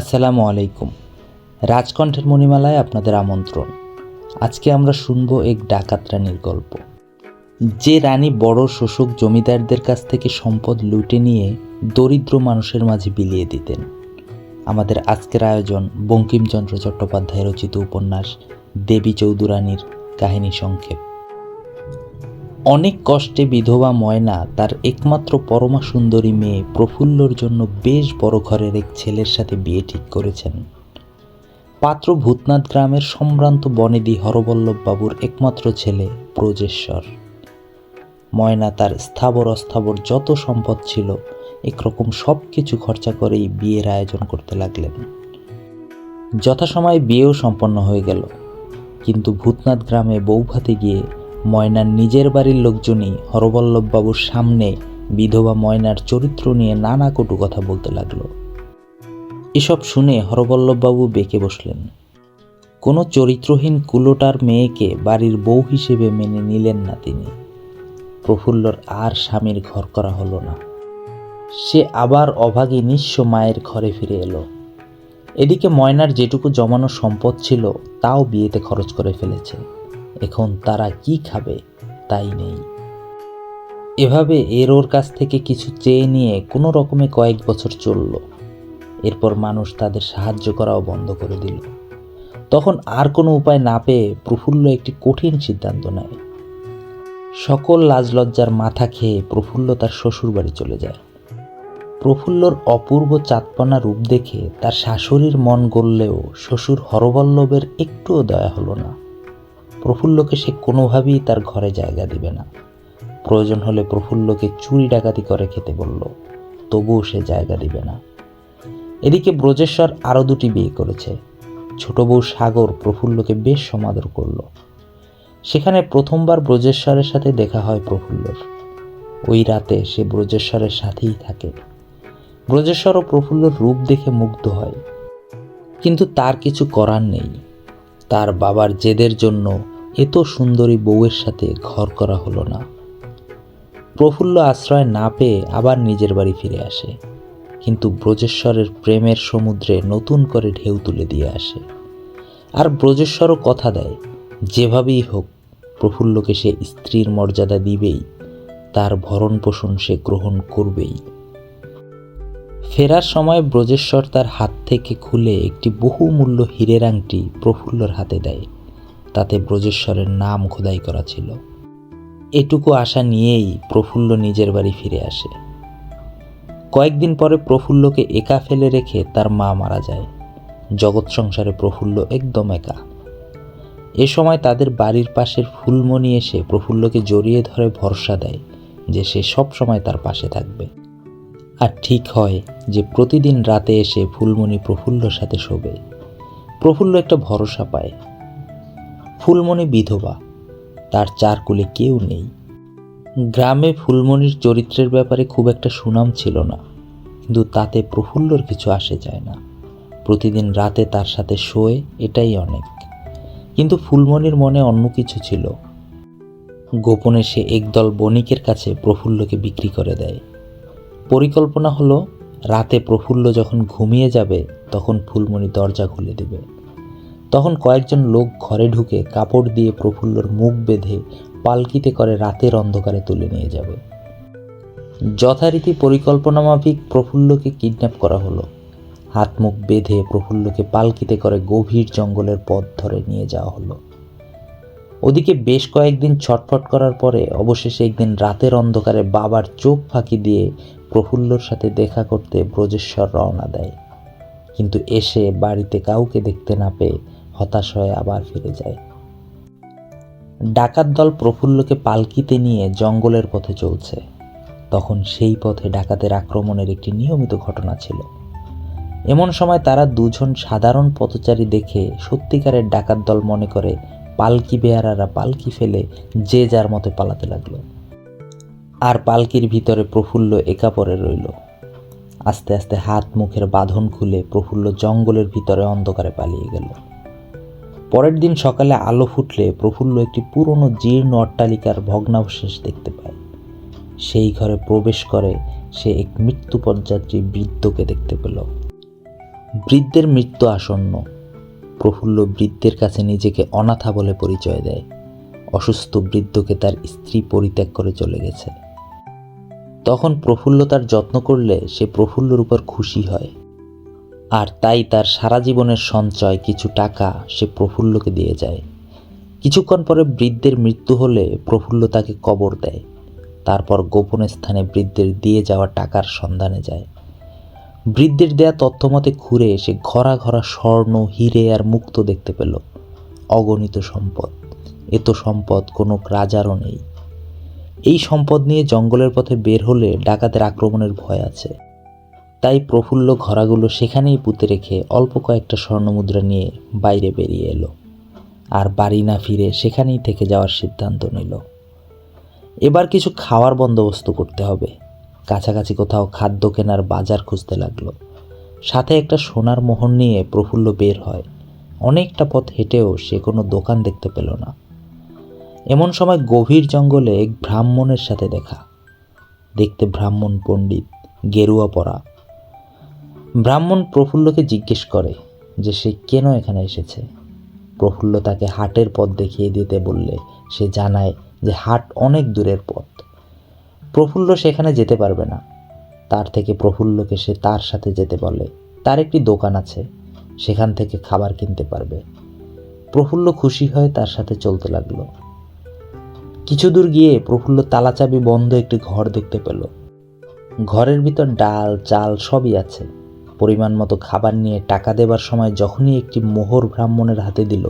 আসসালামু আলাইকুম। রাজকণ্ঠের মণিমালায় আপনাদের আমন্ত্রণ। আজকে আমরা শুনব এক ডাকাত রানীর গল্প। যে রানী বড় শোষক জমিদারদের কাছ থেকে সম্পদ লুটে নিয়ে দরিদ্র মানুষের মাঝে বিলিয়ে দিতেন। আমাদের আজকের আয়োজন বঙ্কিমচন্দ্র চট্টোপাধ্যায় রচিত উপন্যাস দেবী চৌধুরানীর কাহিনী সংক্ষেপ। অনেক কষ্টে বিধবা ময়না তার একমাত্র পরমা সুন্দরী মেয়ে প্রফুল্লর জন্য বেশ বড় ঘরের এক ছেলের সাথে বিয়ে ঠিক করেছেন। পাত্র ভূতনাথ গ্রামের সম্ভ্রান্ত বনেদি হরবল্লভ বাবুর একমাত্র ছেলে ব্রজেশ্বর। ময়না তার স্থাবর অস্থাবর যত সম্পদ ছিল, একরকম সব কিছু খরচা করেই বিয়ের আয়োজন করতে লাগলেন। যথাসময়ে বিয়েও সম্পন্ন হয়ে গেল। কিন্তু ভূতনাথ গ্রামে বৌভাতে গিয়ে ময়নার নিজের বাড়ির লোকজনই হরবল্লভবাবুর সামনে বিধবা ময়নার চরিত্র নিয়ে নানা কটু কথা বলতে লাগল। এসব শুনে হরবল্লভবাবু বেঁকে বসলেন। কোনো চরিত্রহীন কুলোটার মেয়েকে বাড়ির বউ হিসেবে মেনে নিলেন না তিনি। প্রফুল্লর আর স্বামীর ঘর করা হলো না। সে আবার অভাগী নিঃস্ব মায়ের ঘরে ফিরে এলো। এদিকে ময়নার যেটুকু জমানো সম্পদ ছিল, তাও বিয়েতে খরচ করে ফেলেছে। এখন তারা কি খাবে তাই নেই। এভাবে এর ওর কাছ থেকে কিছু চেয়ে নিয়ে কোনো রকমে কয়েক বছর চলল। এরপর মানুষ তাদের সাহায্য করাও বন্ধ করে দিল। তখন আর কোনো উপায় না পেয়ে প্রফুল্ল একটি কঠিন সিদ্ধান্ত নেয়। সকল লাজ লজ্জার মাথা খেয়ে প্রফুল্ল তার শ্বশুর বাড়ি চলে যায়। প্রফুল্লর অপূর্ব চাঁদপনা রূপ দেখে তার শাশুড়ির মন গড়লেও শ্বশুর হরবল্লভের একটুও দয়া হলো না। প্রফুল্লকে সে কোনোভাবেই তার ঘরে জায়গা দিবে না। প্রয়োজন হলে প্রফুল্লকে চুরি ডাকাতি করে খেতে বলল, তবুও সে জায়গা দিবে না। এদিকে ব্রজেশ্বর আরও দুটি বিয়ে করেছে। ছোট বউ সাগর প্রফুল্লকে বেশ সমাদর করল। সেখানে প্রথমবার ব্রজেশ্বরের সাথে দেখা হয় প্রফুল্লর। ওই রাতে সে ব্রজেশ্বরের সাথেই থাকে। ব্রজেশ্বর ও প্রফুল্লর রূপ দেখে মুগ্ধ হয়। কিন্তু তার কিছু করার নেই। তার বাবার জেদের জন্য এত সুন্দরী বউয়ের সাথে ঘর করা হলো না। প্রফুল্ল আশ্রয় না পেয়ে আবার নিজের বাড়ি ফিরে আসে, কিন্তু ব্রজেশ্বরের প্রেমের সমুদ্রে নতুন করে ঢেউ তুলে দিয়ে আসে। আর ব্রজেশ্বরও কথা দেয়, যেভাবেই হোক, প্রফুল্লকে সে স্ত্রীর মর্যাদা দিবেই, তার ভরণ পোষণ সে গ্রহণ করবেই। ফেরার সময় ব্রজেশ্বর তার হাত থেকে খুলে একটি বহুমূল্য হীরের আংটি প্রফুল্লর হাতে দেয়। তাতে ব্রজেশ্বরের নাম খোদাই করা ছিল। এটুকু আশা নিয়েই প্রফুল্ল নিজের বাড়ি ফিরে আসে। কয়েকদিন পরে প্রফুল্লকে একা ফেলে রেখে তার মা মারা যায়। জগৎ সংসারে প্রফুল্ল একদম একা। এ সময় তাদের বাড়ির পাশের ফুলমণি এসে প্রফুল্লকে জড়িয়ে ধরে ভরসা দেয় যে সে সব সময় তার পাশে থাকবে। আর ঠিক হয় যে প্রতিদিন রাতে এসে ফুলমণি প্রফুল্লর সাথে শোবে। প্রফুল্ল একটা ভরসা পায়। ফুলমণি বিধবা, তার চার কুলে কেউ নেই। গ্রামে ফুলমণির চরিত্রের ব্যাপারে খুব একটা সুনাম ছিল না, কিন্তু তাতে প্রফুল্লর কিছু আসে যায় না। প্রতিদিন রাতে তার সাথে শোয় এটাই অনেক। কিন্তু ফুলমণির মনে অন্য কিছু ছিল। গোপনে সে একদল বণিকের কাছে প্রফুল্লকে বিক্রি করে দেয়। পরিকল্পনা হলো, রাতে প্রফুল্ল যখন ঘুমিয়ে যাবে, তখন ফুলমণি দরজা খুলে দেবে। তখন কয়েকজন লোক ঘরে ঢুকে কাপড় দিয়ে প্রফুল্লর মুখ বেঁধে পালকিতে করে রাতের অন্ধকারে তুলে নিয়ে যাবে। যথারীতি পরিকল্পনা মাফিক প্রফুল্লকে কিডন্যাপ করা হলো। হাত মুখ বেঁধে প্রফুল্লকে পালকিতে করে গভীর জঙ্গলের পথ ধরে নিয়ে যাওয়া হলো। ওদিকে বেশ কয়েকদিন ছটফট করার পরে অবশেষে একদিন রাতের অন্ধকারে বাবার চোখ ফাঁকি দিয়ে প্রফুল্লর সাথে দেখা করতে ব্রজেশ্বর রওনা দেয়। কিন্তু এসে বাড়িতে কাউকে দেখতে না পেয়ে হতাশ হয়ে আবার ফিরে যায়। ডাকাত দল প্রফুল্লকে পালকিতে নিয়ে জঙ্গলের পথে চলছে। তখন সেই পথে ডাকাতের আক্রমণের একটি নিয়মিত ঘটনা ছিল। এমন সময় তারা দুজন সাধারণ পথচারী দেখে সত্যিকারের ডাকাত দল মনে করে পালকি বেয়ারারা পালকি ফেলে যে যার মতো পালাতে লাগল। আর পালকির ভিতরে প্রফুল্ল একা পড়ে রইল। আস্তে আস্তে হাত মুখের বাঁধন খুলে প্রফুল্ল জঙ্গলের ভিতরে অন্ধকারে পালিয়ে গেল। পরের দিন সকালে আলো ফুটলে প্রফুল্ল একটি পুরনো জীর্ণ অট্টালিকার ভগ্নাবশেষ দেখতে পায়। সেই ঘরে প্রবেশ করে সে এক মৃত্যুপর্যাত্রী বৃদ্ধকে দেখতে পেল। বৃদ্ধের মৃত্যু আসন্ন। প্রফুল্ল বৃদ্ধের কাছে নিজেকে অনাথা বলে পরিচয় দেয়। অসুস্থ বৃদ্ধকে তার স্ত্রী পরিত্যাগ করে চলে গেছে। তখন প্রফুল্ল তার যত্ন করলে সে প্রফুল্লর উপর খুশি হয়। আর তাই তার সারা জীবনের সঞ্চয়, কিছু টাকা সে প্রফুল্লকে দিয়ে যায়। কিছুক্ষণ পরে বৃদ্ধের মৃত্যু হলে প্রফুল্ল তাকে কবর দেয়। তারপর গোপন স্থানে বৃদ্ধের দিয়ে যাওয়া টাকার সন্ধানে যায়। বৃদ্ধের দেয়া তথ্যমতে ঘুরে সে ঘরা ঘরা স্বর্ণ, হিরে আর মুক্ত দেখতে পেল। অগণিত সম্পদ। এত সম্পদ কোনো রাজারও নেই। এই সম্পদ নিয়ে জঙ্গলের পথে বের হলে ডাকাতের আক্রমণের ভয় আছে। তাই প্রফুল্ল ঘোড়াগুলো সেখানেই পুঁতে রেখে অল্প কয়েকটা স্বর্ণমুদ্রা নিয়ে বাইরে বেরিয়ে এলো। আর বাড়ি না ফিরে সেখানেই থেকে যাওয়ার সিদ্ধান্ত নিল। এবার কিছু খাওয়ার বন্দোবস্ত করতে হবে। কাছাকাছি কোথাও খাদ্য কেনার বাজার খুঁজতে লাগল। সাথে একটা সোনার মোহর নিয়ে প্রফুল্ল বের হয়। অনেকটা পথ হেঁটেও সে কোনো দোকান দেখতে পেল না। এমন সময় গভীর জঙ্গলে এক ব্রাহ্মণের সাথে দেখা। দেখতে ব্রাহ্মণ পণ্ডিত, গেরুয়া পরা। ব্রাহ্মণ প্রফুল্লকে জিজ্ঞেস করে যে সে কেন এখানে এসেছে? প্রফুল্ল তাকে হাটের পথ দেখিয়ে দিতে বললে সে জানায় যে হাট অনেক দূরের পথ। প্রফুল্ল সেখানে যেতে পারবে না। তার থেকে প্রফুল্লকে সে তার সাথে যেতে বলে। তার একটি দোকান আছে, সেখান থেকে খাবার কিনতে পারবে। প্রফুল্ল খুশি হয়ে তার সাথে চলতে লাগল। কিছু দূর গিয়ে প্রফুল্ল তালাচাবি বন্ধ একটি ঘর দেখতে পেল। ঘরের ভিতর ডাল, চাল সবই আছে। পরিমাণ মতো খাবার নিয়ে টাকা দেবার সময় যখনই একটি মোহর ব্রাহ্মণের হাতে দিল,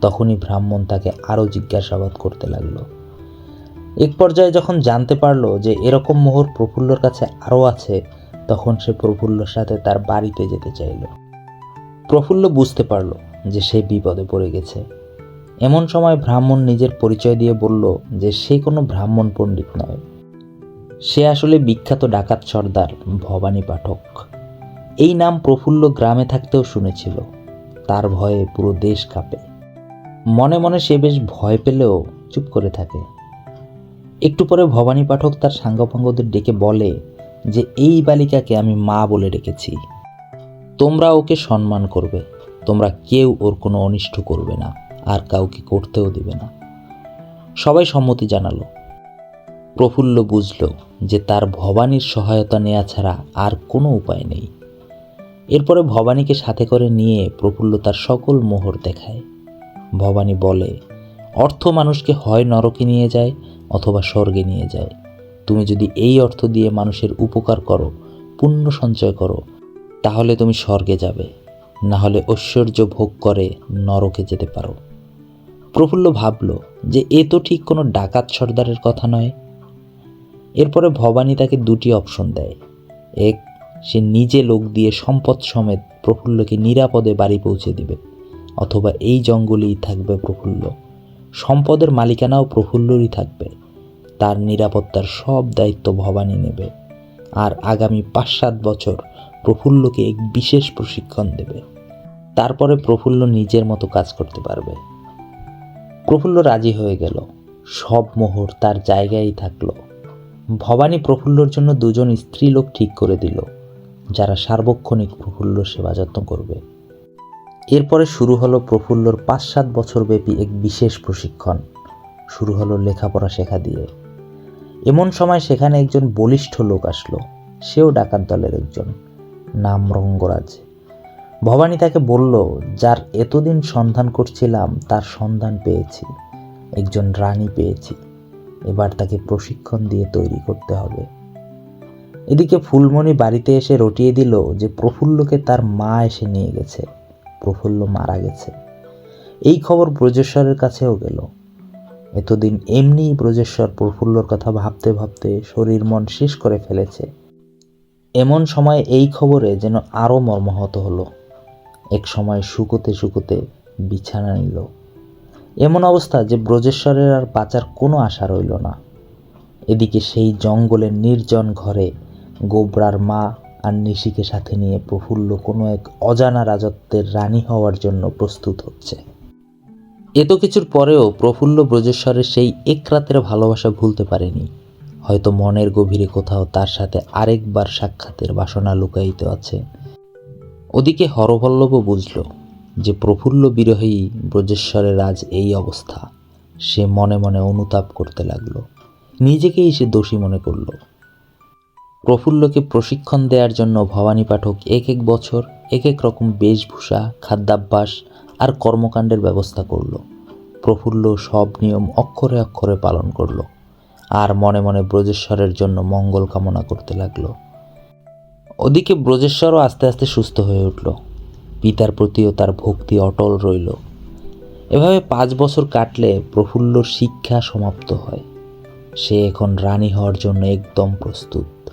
তখনই ব্রাহ্মণ তাকে আরও জিজ্ঞাসাবাদ করতে লাগল। এক পর্যায়ে যখন জানতে পারল যে এরকম মোহর প্রফুল্লর কাছে আরও আছে, তখন সে প্রফুল্লর সাথে তার বাড়িতে যেতে চাইল। প্রফুল্ল বুঝতে পারল যে সে বিপদে পড়ে গেছে। এমন সময় ব্রাহ্মণ নিজের পরিচয় দিয়ে বলল যে সে কোনো ব্রাহ্মণ পণ্ডিত নয়। সে আসলে বিখ্যাত ডাকাত সর্দার ভবানী পাঠক। এই নাম প্রফুল্ল গ্রামে থাকতেও শুনেছিল। তার ভয়ে পুরো দেশ কাঁপে। মনে মনে সে বেশ ভয় পেলেও চুপ করে থাকে। একটু পরে ভবানী পাঠক তার সাঙ্গপাঙ্গদের ডেকে বলে যে, এই বালিকাকে আমি মা বলে রেখেছি। তোমরা ওকে সম্মান করবে। তোমরা কেউ ওর কোনো অনিষ্ট করবে না, আর কাউকে করতেও দেবে না। সবাই সম্মতি জানালো। প্রফুল্ল বুঝল যে তার ভবানীর সহায়তা নেওয়া ছাড়া আর কোনো উপায় নেই। এরপরে ভবানীকে সাথে করে নিয়ে প্রফুল্ল তার সকল মোহর দেখায়। ভবানী বলে, অর্থ মানুষকে হয় নরকে নিয়ে যায় অথবা স্বর্গে নিয়ে যায়। তুমি যদি এই অর্থ দিয়ে মানুষের উপকার করো, পুণ্য সঞ্চয় করো, তাহলে তুমি স্বর্গে যাবে। না হলে ঐশ্বর্য ভোগ করে নরকে যেতে পারো। প্রফুল্ল ভাবল যে এ তো ঠিক কোনো ডাকাত সর্দারের কথা নয়। এরপরে ভবানী তাকে দুটি অপশন দেয়। এক, সে নিজে লোক দিয়ে সম্পদ সমেত প্রফুল্লকে নিরাপদে বাড়ি পৌঁছে দিবে, অথবা এই জঙ্গলেই থাকবে প্রফুল্ল। সম্পদের মালিকানাও প্রফুল্লরই থাকবে। তার নিরাপত্তার সব দায়িত্ব ভবানী নেবে আর আগামী পাঁচ সাত বছর প্রফুল্লকে এক বিশেষ প্রশিক্ষণ দেবে। তারপরে প্রফুল্ল নিজের মতো কাজ করতে পারবে। প্রফুল্ল রাজি হয়ে গেল। সব মোহর তার জায়গায় থাকল। ভবানী প্রফুল্লর জন্য দুজন স্ত্রী লোক ঠিক করে দিল, যারা সার্বক্ষণিক প্রফুল্ল সেবা যত্ন করবে। এরপরে শুরু হলো প্রফুল্লর পাঁচ সাত বছর ব্যাপী এক বিশেষ প্রশিক্ষণ। শুরু হলো লেখাপড়া শেখা দিয়ে। এমন সময় সেখানে একজন বলিষ্ঠ লোক আসলো। সেও ডাকাত দলের একজন, নাম রঙ্গরাজ। ভবানী তাকে বলল, যার এতদিন সন্ধান করছিলাম, তার সন্ধান পেয়েছি। একজন রানী পেয়েছি। এবার তাকে প্রশিক্ষণ দিয়ে তৈরি করতে হবে। এদিকে ফুলমণি বাড়িতে এসে রটিয়ে দিল যে প্রফুল্লকে তার মা এসে নিয়ে গেছে। প্রফুল্ল মারা গেছে। এই খবর ব্রজেশ্বরের কাছেও গেল। এতদিন এমনিই ব্রজেশ্বর প্রফুল্লর কথা ভাবতে ভাবতে শরীর মন শেষ করে ফেলেছে। এমন সময় এই খবরে যেন আরও মর্মাহত হলো। এক সময় শুকোতে শুকোতে বিছানা নিল। এমন অবস্থা যে ব্রজেশ্বরের আর বাঁচার কোনো আশা রইল না। এদিকে সেই জঙ্গলের নির্জন ঘরে গোবরার মা আর নিশিকে সাথে নিয়ে প্রফুল্ল কোনো এক অজানা রাজত্বের রানী হওয়ার জন্য প্রস্তুত হচ্ছে। এত কিছুর পরেও প্রফুল্ল ব্রজেশ্বরের সেই এক রাতের ভালোবাসা ভুলতে পারেনি। হয়তো মনের গভীরে কোথাও তার সাথে আরেকবার সাক্ষাতের বাসনা লুকায়িত আছে। ওদিকে হরভল্লভও বুঝল যে প্রফুল্ল বিরহী ব্রজেশ্বরের আজ এই অবস্থা। সে মনে মনে অনুতাপ করতে লাগল। নিজেকেই সে দোষী মনে করল। প্রফুল্লকে প্রশিক্ষণ দেওয়ার জন্য ভবানী পাঠক এক এক বছর, এক এক রকম বেশভূষা, খাদ্যাভ্যাস আর কর্মকাণ্ডের ব্যবস্থা করল। প্রফুল্ল সব নিয়ম অক্ষরে অক্ষরে পালন করল আর মনে মনে ব্রজেশ্বরের জন্য মঙ্গল কামনা করতে লাগল। ওদিকে ব্রজেশ্বরও আস্তে আস্তে সুস্থ হয়ে উঠল। পিতার প্রতিও তার ভক্তি অটল রইল। এভাবে পাঁচ বছর কাটলে প্রফুল্লর শিক্ষা সমাপ্ত হয়। সে এখন রানী হওয়ার জন্য একদম প্রস্তুত।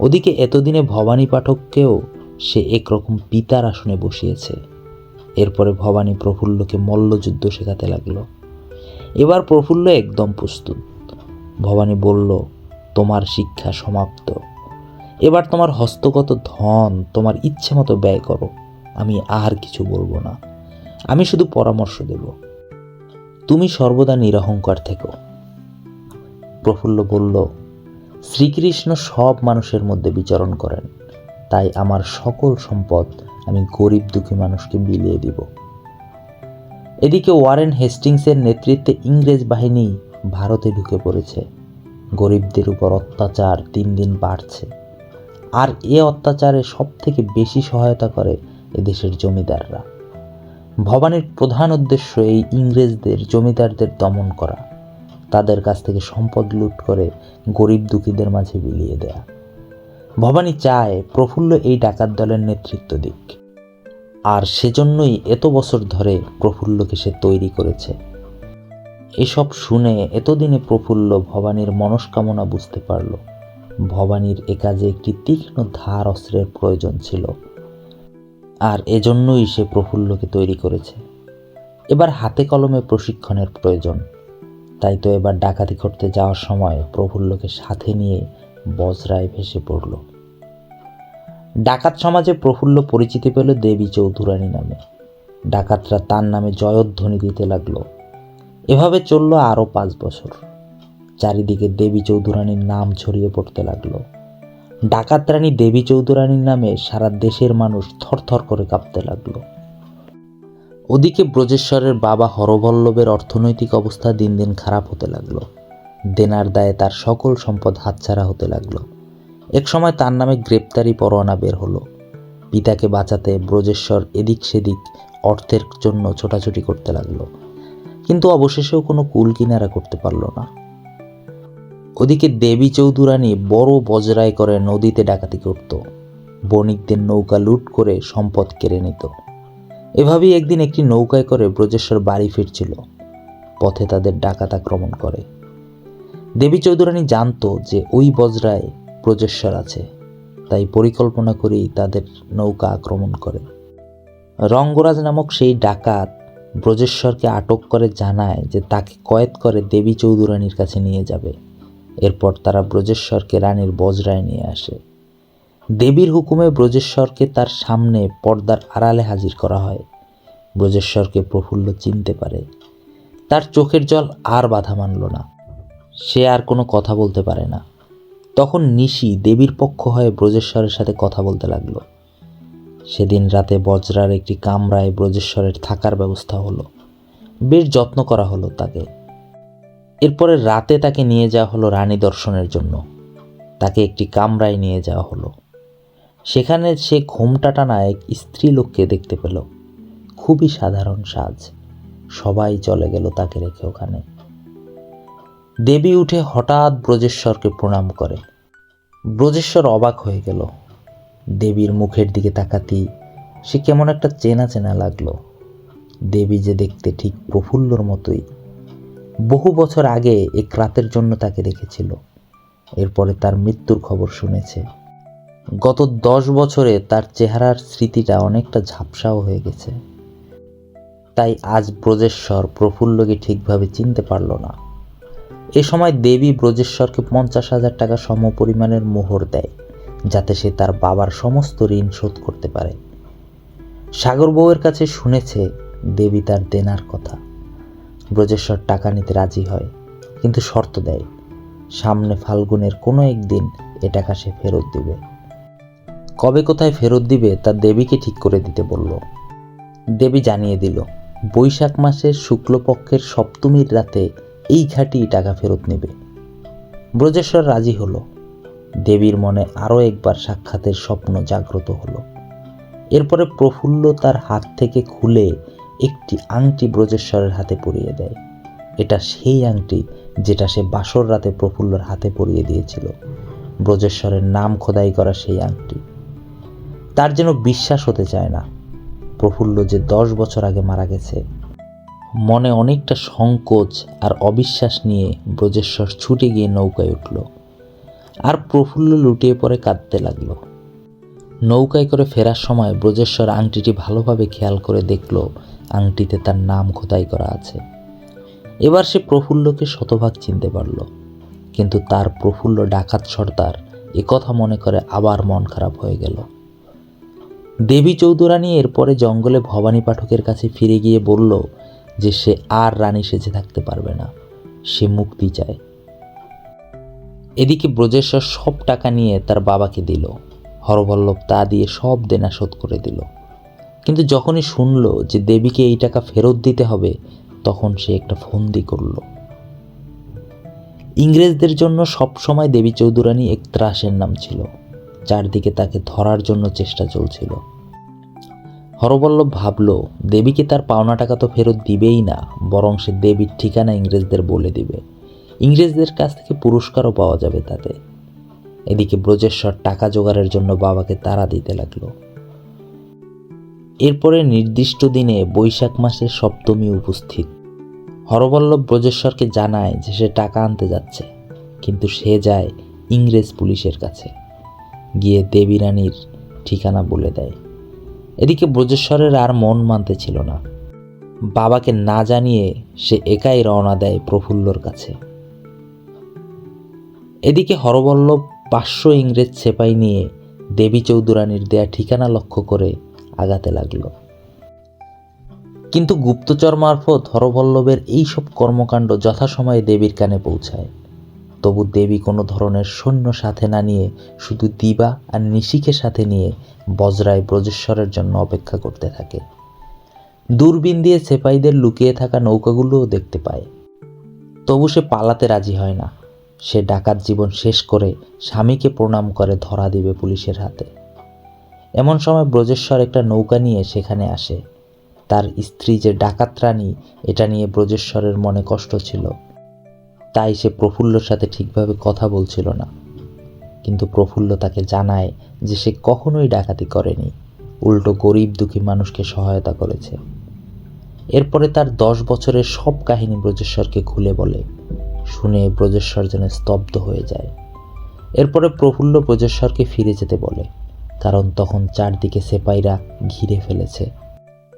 ওদিকে এতদিনে ভবানী পাঠককেও সে একরকম পিতার আসনে বসিয়েছে। এরপরে ভবানী প্রফুল্লকে মল্লযুদ্ধ শেখাতে লাগল। এবার প্রফুল্ল একদম প্রস্তুত। ভবানী বলল, তোমার শিক্ষা সমাপ্ত। এবার তোমার হস্তগত ধন, তোমার ইচ্ছে মতো ব্যয় করো। আমি আর কিছু বলব না। আমি শুধু পরামর্শ দেব। তুমি সর্বদা নিরহংকার থেকো। প্রফুল্ল বলল, শ্রীকৃষ্ণ সব মানুষের মধ্যে বিচরণ করেন। তাই আমার সকল সম্পদ আমি গরিব দুঃখী মানুষকে বিলিয়ে দিব। এদিকে ওয়ারেন হেস্টিংসের নেতৃত্বে ইংরেজ বাহিনী ভারতে ঢুকে পড়েছে। গরিবদের উপর অত্যাচার দিন দিন বাড়ছে। আর এ অত্যাচারে সব থেকে বেশি সহায়তা করে এদেশের জমিদাররা। ভবানীর প্রধান উদ্দেশ্য এই ইংরেজদের জমিদারদের দমন করা, তাদের কাছ থেকে সম্পদ লুট করে গরিব দুঃখীদের মাঝে বিলিয়ে দেয়া। ভবানী চায় প্রফুল্ল এই ডাকাত দলের নেতৃত্ব দিক। আর সেজন্যই এত বছর ধরে প্রফুল্লকে সে তৈরি করেছে। এসব শুনে এতদিনে প্রফুল্ল ভবানীর মনস্কামনা বুঝতে পারল। ভবানীর এ কাজে একটি তীক্ষ্ণ ধার অস্ত্রের প্রয়োজন ছিল। আর এজন্যই সে প্রফুল্লকে তৈরি করেছে। এবার হাতে কলমে প্রশিক্ষণের প্রয়োজন। তাই তো এবার ডাকাতি করতে যাওয়ার সময় প্রফুল্লকে সাথে নিয়ে বজরায় ভেসে পড়ল। ডাকাত সমাজে প্রফুল্ল পরিচিতি পেল দেবী চৌধুরানী নামে। ডাকাতরা তার নামে জয়ধ্বনি দিতে লাগল। এভাবে চলল আরও পাঁচ বছর। চারিদিকে দেবী চৌধুরানীর নাম ছড়িয়ে পড়তে লাগল। ডাকাত রানী দেবী চৌধুরানীর নামে সারা দেশের মানুষ থরথর করে কাঁপতে লাগল। ওদিকে ব্রজেশ্বরের বাবা হরবল্লভের অর্থনৈতিক অবস্থা দিন দিন খারাপ হতে লাগল। দেনার দায়ে তার সকল সম্পদ হাতছাড়া হতে লাগল। এক সময় তার নামে গ্রেপ্তারি পরোয়ানা বের হলো। পিতাকে বাঁচাতে ব্রজেশ্বর এদিক সেদিক অর্থের জন্য ছোটাছুটি করতে লাগল। কিন্তু অবশেষেও কোনো কুল কিনারা করতে পারল না। ওদিকে দেবী চৌধুরানী বড় বজরায় করে নদীতে ডাকাতি করত। বণিকদের নৌকা লুট করে সম্পদ কেড়ে নিত। এভাবেই একদিন একটি নৌকায় করে ব্রজেশ্বর বাড়ি ফিরছিল। পথে তাদের ডাকাত আক্রমণ করে। দেবী চৌধুরানী জানতো যে ওই বজরায় ব্রজেশ্বর আছে, তাই পরিকল্পনা করেই তাদের নৌকা আক্রমণ করে। রঙ্গরাজ নামক সেই ডাকাত ব্রজেশ্বরকে আটক করে জানায় যে তাকে কয়েদ করে দেবী চৌধুরানীর কাছে নিয়ে যাবে। এরপর তারা ব্রজেশ্বরকে রানীর বজরায় নিয়ে আসে। দেবীর হুকুমে ব্রজেশ্বরকে তার সামনে পর্দার আড়ালে হাজির করা হয়। ব্রজেশ্বরকে প্রফুল্ল চিনতে পারে। তার চোখের জল আর বাধা মানল না। সে আর কোনো কথা বলতে পারে না। তখন নিশি দেবীর পক্ষ হয়ে ব্রজেশ্বরের সাথে কথা বলতে লাগল। সেদিন রাতে বজ্রার একটি কামরায় ব্রজেশ্বরের থাকার ব্যবস্থা হলো। বেশ যত্ন করা হলো তাকে। এরপরে রাতে তাকে নিয়ে যাওয়া হলো রানী দর্শনের জন্য। তাকে একটি কামরায় নিয়ে যাওয়া হলো। সেখানে সে ঘোমটা টানা এক স্ত্রী লোককে দেখতে পেল। খুবই সাধারণ সাজ। সবাই চলে গেল তাকে রেখে ওখানে। দেবী উঠে হঠাৎ ব্রজেশ্বরকে প্রণাম করে। ব্রজেশ্বর অবাক হয়ে গেল। দেবীর মুখের দিকে তাকাতেই সে কেমন একটা চেনা চেনা লাগল। দেবী যে দেখতে ঠিক প্রফুল্লর মতোই। বহু বছর আগে এক রাতের জন্য তাকে দেখেছিল। এরপরে তার মৃত্যুর খবর শুনেছে। গত দশ বছরে তার চেহারার স্মৃতিটা অনেকটা ঝাপসাও হয়ে গেছে। তাই আজ ব্রজেশ্বর প্রফুল্লকে ঠিকভাবে চিনতে পারল না। এ সময় দেবী ব্রজেশ্বরকে পঞ্চাশ হাজার টাকা সম পরিমাণের মোহর দেয়, যাতে সে তার বাবার সমস্ত ঋণ শোধ করতে পারে। সাগর বউয়ের কাছে শুনেছে দেবী তার দেনার কথা। ব্রজেশ্বর টাকা নিতে রাজি হয়, কিন্তু শর্ত দেয়, সামনে ফাল্গুনের কোনো একদিন এ টাকা সে ফেরত দিবে। কবে কোথায় ফেরত দিবে তা দেবীকে ঠিক করে দিতে বলল। দেবী জানিয়ে দিল, বৈশাখ মাসের শুক্লপক্ষের সপ্তমীর রাতে এই ঘাটি টাকা ফেরত নেবে। ব্রজেশ্বর রাজি হলো। দেবীর মনে আরও একবার সাক্ষাতের স্বপ্ন জাগ্রত হলো। এরপরে প্রফুল্ল তার হাত থেকে খুলে একটি আংটি ব্রজেশ্বরের হাতে পরিয়ে দেয়। এটা সেই আংটি যেটা সে বাসর রাতে প্রফুল্লর হাতে পরিয়ে দিয়েছিল। ব্রজেশ্বরের নাম খোদাই করা সেই আংটি। তার যেন বিশ্বাস হতে চায় না। প্রফুল্ল যে দশ বছর আগে মারা গেছে মনে অনেকটা সংকোচ আর অবিশ্বাস নিয়ে ব্রজেশ্বর ছুটে গিয়ে নৌকায় উঠল আর প্রফুল্ল লুটিয়ে পড়ে কাঁদতে লাগল। নৌকায় করে ফেরার সময় ব্রজেশ্বর আংটিটি ভালোভাবে খেয়াল করে দেখল আংটিতে তার নাম খোদাই করা আছে। এবার সে প্রফুল্লকে শতভাগ চিনতে পারল। কিন্তু তার প্রফুল্ল ডাকাত সর্দার কথা মনে করে আবার মন খারাপ হয়ে গেল। দেবী চৌধুরানী এরপরে জঙ্গলে ভবানী পাঠকের কাছে ফিরে গিয়ে বলল যে সে আর রানী সেজে থাকতে পারবে না। সে মুক্তি চায়। এদিকে ব্রজেশ্বর সব টাকা নিয়ে তার বাবাকে দিল। হরবল্লভ তা দিয়ে সব দেনা শোধ করে দিল। কিন্তু যখনই শুনল যে দেবীকে এই টাকা ফেরত দিতে হবে, তখন সে একটা ফন্দি করল। ইংরেজদের জন্য সবসময় দেবী চৌধুরানী এক ত্রাসের নাম ছিল, চারদিকে তাকে ধরার জন্য চেষ্টা চলছিল। হরবল্লভ ভাবল, দেবীকে তার পাওনা টাকা তো ফেরত দিবেই না, বরং সে দেবীর ঠিকানা ইংরেজদের বলে দিবে। ইংরেজদের কাছ থেকে পুরস্কারও পাওয়া যাবে তাতে। এদিকে ব্রজেশ্বর টাকা জোগাড়ের জন্য বাবাকে তাড়া দিতে লাগল। এরপরে নির্দিষ্ট দিনে বৈশাখ মাসের সপ্তমী উপস্থিত। হরবল্লভ ব্রজেশ্বরকে জানায় যে সে টাকা আনতে যাচ্ছে, কিন্তু সে যায় ইংরেজ পুলিশের কাছে। গিয়ে দেবী রানীর ঠিকানা বলে দেয়। এদিকে ব্রজেশ্বরের আর মন মানতে ছিল না। বাবাকে না জানিয়ে সে একাই রওনা দেয় প্রফুল্লর কাছে। এদিকে হরবল্লভ পাঁচশো ইংরেজ সেপাই নিয়ে দেবী চৌধুরানীর দেয়া ঠিকানা লক্ষ্য করে আগাতে লাগল। কিন্তু গুপ্তচর মারফত হরবল্লভের এইসব কর্মকাণ্ড যথাসময়ে দেবীর কানে পৌঁছায়। তবু দেবী কোনো ধরনের সৈন্য সাথে না নিয়ে, শুধু দিবা আর নিশিকে সাথে নিয়ে বজরায় ব্রজেশ্বরের জন্য অপেক্ষা করতে থাকে। দূরবীন দিয়ে সেপাইদের লুকিয়ে থাকা নৌকাগুলোও দেখতে পায়। তবু সে পালাতে রাজি হয় না। সে ডাকাত জীবন শেষ করে স্বামীকে প্রণাম করে ধরা দিবে পুলিশের হাতে। এমন সময় ব্রজেশ্বর একটা নৌকা নিয়ে সেখানে আসে। তার স্ত্রী যে ডাকাত রানী, এটা নিয়ে ব্রজেশ্বরের মনে কষ্ট ছিল। তাই সে প্রফুল্লর সাথে ঠিকভাবে কথা বলছিল না। কিন্তু প্রফুল্ল তাকে জানায় যে সে কখনোই ডাকাতি করেনি। উল্টো গরিব দুঃখী মানুষকে সহায়তা করেছে। এরপরে তার দশ বছরের সব কাহিনী ব্রজেশ্বরকে খুলে বলে। শুনে ব্রজেশ্বর যেন স্তব্ধ হয়ে যায়। এরপরে প্রফুল্ল ব্রজেশ্বরকে ফিরে যেতে বলে। কারণ তখন চারদিকে সেপাইরা ঘিরে ফেলেছে।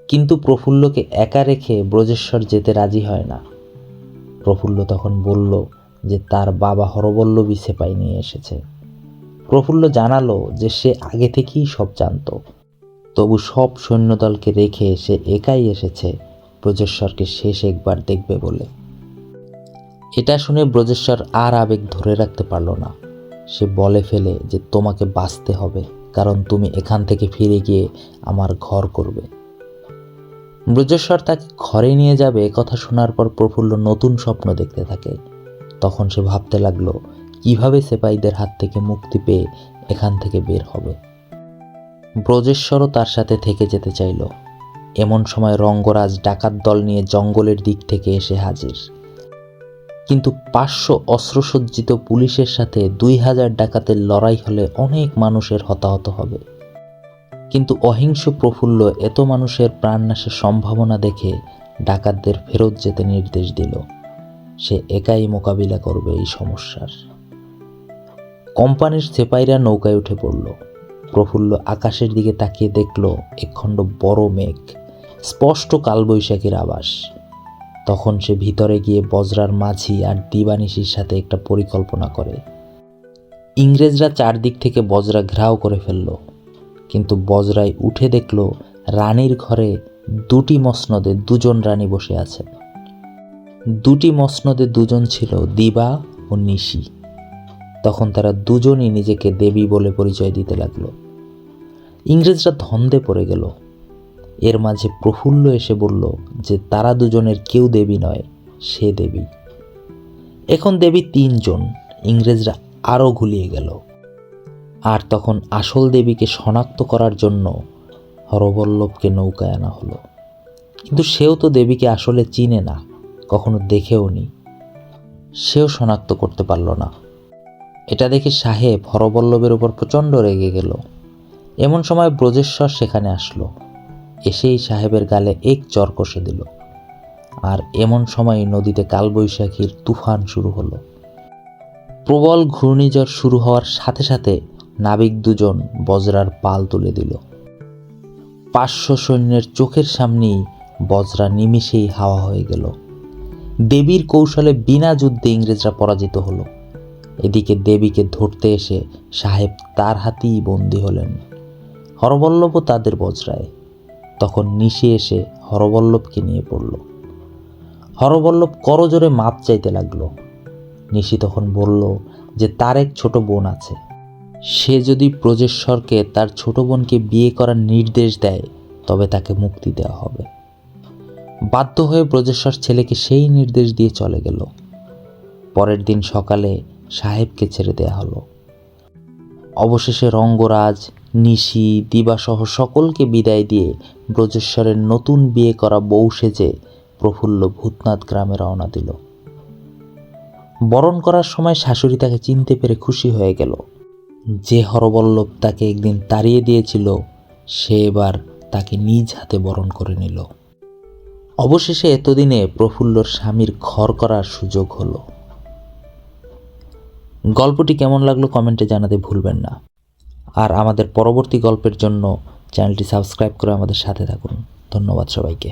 কিন্তু প্রফুল্লকে একা রেখে ব্রজেশ্বর যেতে রাজি হয় না। প্রফুল্ল তখন বলল যে তার বাবা হরবল্লভী সেপাই নিয়ে এসেছে। প্রফুল্ল জানালো যে সে আগে থেকেই সব জানত। তবু সব সৈন্যদলকে রেখে সে একাই এসেছে। ব্রজেশ্বরকে শেষ একবার দেখবে বলে। এটা শুনে ব্রজেশ্বর আর আবেগ ধরে রাখতে পারল না। সে বলে ফেলে যে তোমাকে বাঁচতে হবে, কারণ তুমি এখান থেকে ফিরে গিয়ে আমার ঘর করবে। ব্রজেশ্বর তাকে ঘরে নিয়ে যাবে কথা শোনার পর প্রফুল্ল নতুন স্বপ্ন দেখতে থাকে। তখন সে ভাবতে লাগল, কীভাবে সেপাইদের হাত থেকে মুক্তি পেয়ে এখান থেকে বের হবে? ব্রজেশ্বরও তার সাথে থেকে যেতে চাইল। এমন সময় রঙ্গরাজ ডাকাত দল নিয়ে জঙ্গলের দিক থেকে এসে হাজির। কিন্তু পাঁচশো অস্ত্রসজ্জিত পুলিশের সাথে দুই হাজার ডাকাতের লড়াই হলে অনেক মানুষের হতাহত হবে। কিন্তু অহিংস প্রফুল্ল এত মানুষের প্রাণনাশের সম্ভাবনা দেখে ডাকাতদের ফেরত যেতে নির্দেশ দিল। সে একাই মোকাবিলা করবে এই সমস্যার। কোম্পানির সেপাইরা নৌকায় উঠে পড়ল। প্রফুল্ল আকাশের দিকে তাকিয়ে দেখল একখণ্ড বড় মেঘ, স্পষ্ট কালবৈশাখীর আবাস। তখন সে ভিতরে গিয়ে বজরার মাঝি আর দিবানিশির সাথে একটা পরিকল্পনা করে। ইংরেজরা চারদিক থেকে বজরা ঘেরাও করে ফেলল। কিন্তু বজরায় উঠে দেখল রানীর ঘরে দুটি মসনদে দুজন রানী বসে আছেন। দুটি মসনদে দুজন ছিল দিবা ও নিশি। তখন তারা দুজনই নিজেকে দেবী বলে পরিচয় দিতে লাগল। ইংরেজরা ধন্দে পড়ে গেল। এর মাঝে প্রফুল্ল এসে বলল যে তারা দুজনের কেউ দেবী নয়, সে দেবী। এখন দেবী তিনজন, ইংরেজরা আরও ঘুলিয়ে গেল। আর তখন আসল দেবীকে শনাক্ত করার জন্য হরবল্লভকে নৌকায় আনা হলো। কিন্তু সেও তো দেবীকে আসলে চিনে না, কখনো দেখেও নি। সেও শনাক্ত করতে পারল না। এটা দেখে সাহেব হরবল্লভের উপর প্রচণ্ড রেগে গেল। এমন সময় ব্রজেশ্বর সেখানে আসলো। এসেই সাহেবের গালে এক চর কষে দিল। আর এমন সময় নদীতে কালবৈশাখীর তুফান শুরু হলো। প্রবল ঘূর্ণিঝড় শুরু হওয়ার সাথে সাথে নাবিক দুজন বজরার পাল তুলে দিল। পাঁচশো সৈন্যের চোখের সামনেই বজরা নিমিষেই হাওয়া হয়ে গেল। দেবীর কৌশলে বিনা যুদ্ধে ইংরেজরা পরাজিত হলো। এদিকে দেবীকে ধরতে এসে সাহেব তার হাতেই বন্দী হলেন। হরবল্লভও তাদের বজরায়। তখন নিশি এসে হরবল্লভকে নিয়ে পড়ল। হরবল্লভ করজোরে মাপ চাইতে লাগল। নিশি তখন বলল যে, তার এক ছোট বোন আছে। সে যদি প্রজেশ্বরকে তার ছোট বোনকে বিয়ে করার নির্দেশ দেয়, তবে তাকে মুক্তি দেওয়া হবে। বাধ্য হয়ে ব্রজেশ্বর ছেলেকে সেই নির্দেশ দিয়ে চলে গেল। পরের দিন সকালে সাহেবকে ছেড়ে দেয়া হলো। অবশেষে রঙ্গরাজ, নিশি, দিবাসহ সকলকে বিদায় দিয়ে ব্রজেশ্বরের নতুন বিয়ে করা বউ সেজে প্রফুল্ল ভূতনাথ গ্রামে রওনা দিল। বরণ করার সময় শাশুড়ি তাকে চিনতে পেরে খুশি হয়ে গেল। যে হরবল্লভ তাকে একদিন তাড়িয়ে দিয়েছিল, সে এবার তাকে নিজ হাতে বরণ করে নিল। অবশেষে এতদিনে প্রফুল্লর স্বামীর ঘর করার সুযোগ হলো। গল্পটি কেমন লাগল কমেন্টে জানাতে ভুলবেন না। আর আমাদের পরবর্তী গল্পের জন্য চ্যানেলটি সাবস্ক্রাইব করে আমাদের সাথে থাকুন। ধন্যবাদ সবাইকে।